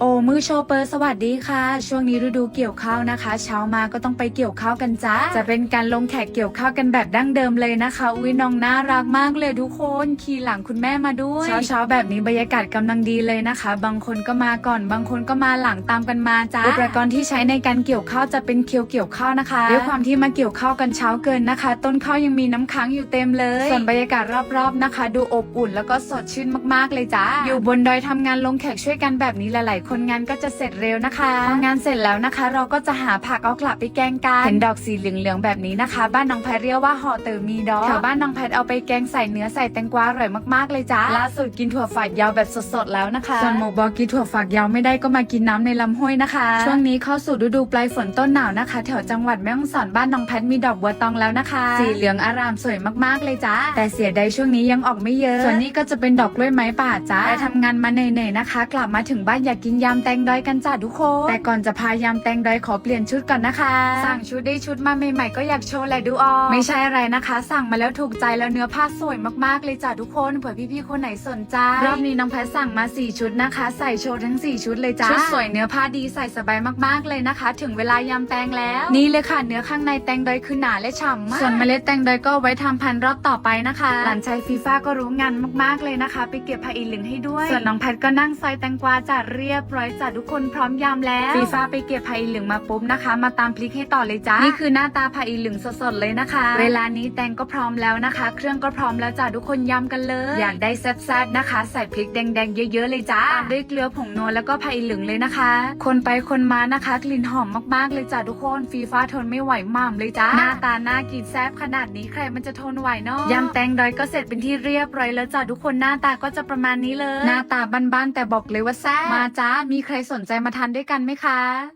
โอ้มือโชเปอร์สวัสดีค่ะ ช่วงนี้ฤดูเกี่ยวข้าวนะคะ เช้ามาก็ต้องไปเกี่ยวข้าวกันจ้าจะเป็นการลงแขกเกี่ยวข้าวกันแบบดั้งเดิมเลยนะคะ อุ้ยน้องน่ารักมากเลยทุกคนขี่หลังคุณแม่มาด้วยเช้าเช้าแบบนี้บรรยากาศกำลังดีเลยนะคะ บางคนก็มาก่อน บางคนก็มาหลังตามกันมาจ้าอุปกรณ์ที่ใช้ในการเกี่ยวข้าวจะเป็นเคียวเกี่ยวข้าวนะคะด้วยความที่มาเกี่ยวข้าวกันเช้าเกินนะคะ ต้นข้าวยังมีน้ำค้างอยู่เต็มเลย ส่วนบรรยากาศรอบๆนะคะ ดูอบอุ่นแล้วก็สดชื่นมากๆเลยจ้าอยู่บนดอยทำงานลงแขกช่วยกันแบบนี้หลายๆคนงานก็จะเสร็จเร็วนะคะพองานเสร็จแล้วนะคะ เราก็จะหาผักเอากลับไปแกงกันเห็นดอกสีเหลืองๆแบบนี้นะคะ บ้านน้องแพทเรียกว่าห่อเต๋อมีดอกแถวบ้านน้องแพทเอาไปแกงใส่เนื้อใส่แตงกวาอร่อยมากๆเลยจ้าล่าสุดกินถั่วฝักยาวแบบสดๆแล้วนะคะส่วนหมูบอกินถั่วฝักยาวไม่ได้ก็มากินน้ำในลำห้วยนะคะ ช่วงนี้เข้าสู่ฤดูปลายฝนต้นหนาวนะคะ แถวจังหวัดแม่ฮ่องสอนบ้านน้องแพทมีดอกบัวตองแล้วนะคะ สีเหลืองอารามสวยมากๆเลยจ้าแต่เสียดายช่วงนี้ยังออกไม่เยอะ ส่วนนี้ก็จะเป็นดอกกล้วยไม้ป่าจ้าไปทำงานมาเหนื่อยๆนะคะ กลับมาถึงบ้านอยากกินยำแตงดอยกันจ้าทุกคน แต่ก่อนจะพายำแตงดอยขอเปลี่ยนชุดก่อนนะคะ สั่งชุดได้ชุดมาใหม่ๆก็อยากโชว์แหละดูออกไม่ใช่อะไรนะคะ สั่งมาแล้วถูกใจแล้วเนื้อผ้าสวยมากๆเลยจ้าทุกคนเผื่อพี่ๆคนไหนสนใจรอบนี้น้องแพทสั่งมา 4 ชุดนะคะ ใส่โชว์ทั้ง 4 ชุดเลยจ้าชุดสวยเนื้อผ้าดีใส่สบายมากๆเลยนะคะ ถึงเวลายำแตงแล้ว นี่เลยค่ะเนื้อข้างในแตงดอยคือหนาและฉ่ำมากส่วนเมล็ดแตงดอยก็เอาไว้ทำพันธุ์รอบต่อไปนะคะ หลานชายฟีฟ่าก็รู้งานมากๆเลยนะคะ ไปเก็บผักอีหลึงให้ด้วย ส่วนน้องแพทก็นั่งซอยแตงกวาจัดเรียบร้อยจัดทุกคนพร้อมยำแล้วฟีฟ่าไปเก็บผักอีหลึงมาปุ๊บนะคะ มาตามพริกให้ต่อเลยจ้านี่คือหน้าตาผักอีหลึงสดๆเลยนะคะ เวลานี้แตงก็พร้อมแล้วนะคะ เครื่องก็พร้อมแล้วจ้าทุกคนยำกันเลย อยากได้แซ่บๆนะคะ ใส่พริกแดงๆเยอะๆเลยจ้าตามด้วยเกลือผงนัวแล้วก็ผักอีหลึงเลยนะคะ คนไปคนมานะคะ กลิ่นหอมมากๆเลยจ้าทุกคนฟีฟ้าทนไม่ไหวหม่ำเลยจ้าหน้าตาน่ากินแซ่บขนาดนี้ใครมันจะทนไหวเนาะยำแตงดอยก็เสร็จเป็นที่เรียบร้อยแล้วจ้าทุกคนหน้าตาก็จะประมาณนี้เลย หน้าตาบ้านๆแต่บอกเลยว่าแซ่บมาจ้ามีใครสนใจมาทานด้วยกันไหมคะ